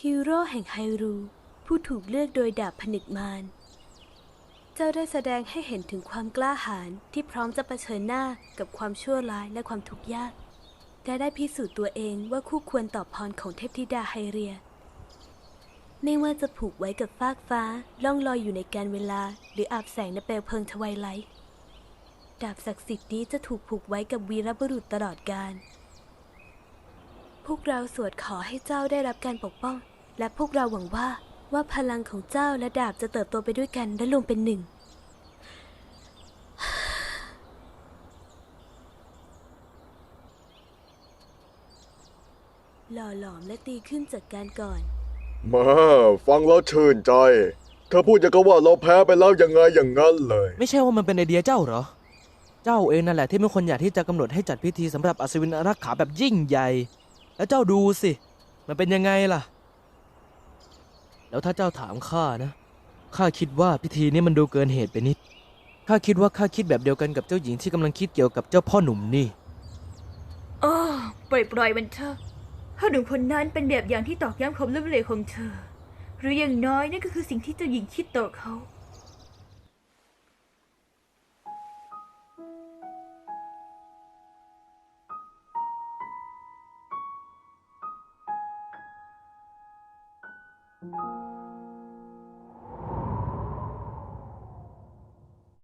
ฮีโร่แห่งไฮรู ผู้ถูกเลือกโดยดาบผนึกมาร เจ้าได้แสดงให้เห็นถึงความกล้าหาญที่พร้อมจะเผชิญหน้ากับความชั่วร้ายและความทุกข์ยากและได้พิสูจน์ตัวเองว่าคู่ควรต่อพรของเทพธิดาไฮเรีย ไม่ว่าจะผูกไว้กับฟากฟ้าล่องลอยอยู่ในการเวลา หรืออาบแสงในเปลวเพลิงทวายไลท์ดาบศักดิ์สิทธิ์นี้จะถูกผูกไว้กับวีรบุรุษตลอดกาล วกเราสวดขอให้เจ้าได้รับการปกป้อง และพวกเราหวังว่าว่าพลังของเจ้าและดาบจะเติบโตไปด้วยกันและรวมเป็นหนึ่ง หล่อหลอมและตีขึ้นจากการก่อน มาฟังแล้วชื่นใจเธอพูดอย่างกับว่าเราแพ้ไปแล้วยังไงอย่างนั้นเลย ไม่ใช่ว่ามันเป็นไอเดียเจ้าเหรอ เจ้าเองนั่นแหละที่เป็นคนอยากที่จะกำหนดให้จัดพิธีสำหรับอัศวินอารักขาแบบยิ่งใหญ่ แล้วเจ้าดูสิ มันเป็นยังไงล่ะ แล้วถ้าเจ้าถามข้านะ ข้าคิดว่าพิธีนี้มันดูเกินเหตุไปนิด ข้าคิดว่าข้าคิดแบบเดียวกันกับเจ้าหญิงที่กำลังคิดเกี่ยวกับเจ้าพ่อหนุ่มนี่โอ้ปล่อยปล่อยมันเถอะพ่อหนุ่มคนนั้นเป็นแบบอย่างที่ตอกย้ำความล้มเหลวของเธอ หรืออย่างน้อยนั่นก็คือสิ่งที่เจ้าหญิงคิดต่อเขา